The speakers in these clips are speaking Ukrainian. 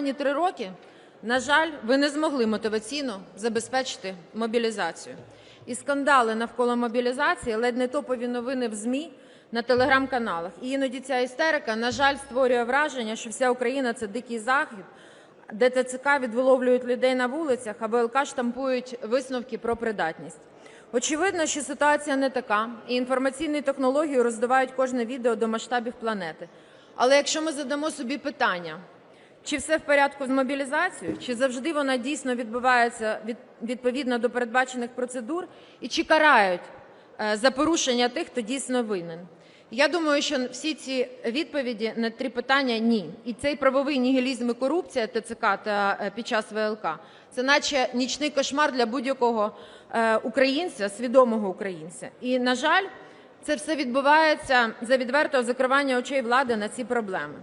останні три роки, на жаль, ви не змогли мотиваційно забезпечити мобілізацію. І скандали навколо мобілізації, ледь не топові новини в ЗМІ на телеграм-каналах. І іноді ця істерика, на жаль, створює враження, що вся Україна це дикий захід, де ТЦК відвиловлюють людей на вулицях, а ВЛК штампують висновки про придатність. Очевидно, що ситуація не така, і інформаційні технології роздувають кожне відео до масштабів планети. Але якщо ми задамо собі питання, чи все в порядку з мобілізацією, чи завжди вона дійсно відбувається від, відповідно до передбачених процедур, і чи карають е, за порушення тих, хто дійсно винен? Я думаю, що всі ці відповіді на три питання ні. І цей правовий нігілізм і корупція ТЦК та е, під час ВЛК це наче нічний кошмар для будь-якого е, українця, свідомого українця. І на жаль, це все відбувається за відвертого закривання очей влади на ці проблеми.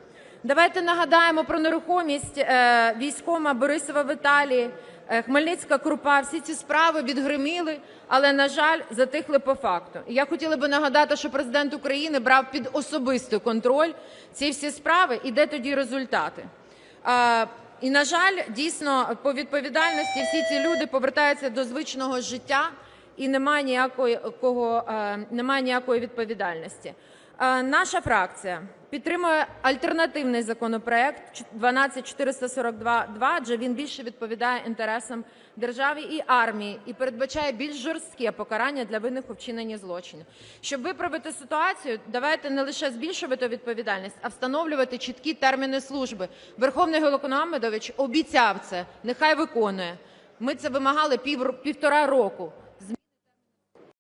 Давайте нагадаємо про нерухомість е, військома Борисова в Італії, е, Хмельницька Крупа. Всі ці справи відгриміли, але на жаль, затихли по факту. І я хотіла би нагадати, що президент України брав під особистий контроль ці всі справи, і де тоді результати. Е, І на жаль, дійсно по відповідальності всі ці люди повертаються до звичного життя і немає ніякої кого немає ніякої відповідальності. Е, Наша фракція підтримує альтернативний законопроект 12442, адже він більше відповідає інтересам держави і армії і передбачає більш жорстке покарання для винних у вчиненні злочинів. Щоб виправити ситуацію, давайте не лише збільшувати відповідальність, а встановлювати чіткі терміни служби. Верховний Головнокомандувач обіцяв це, нехай виконує. Ми це вимагали пів, півтора року.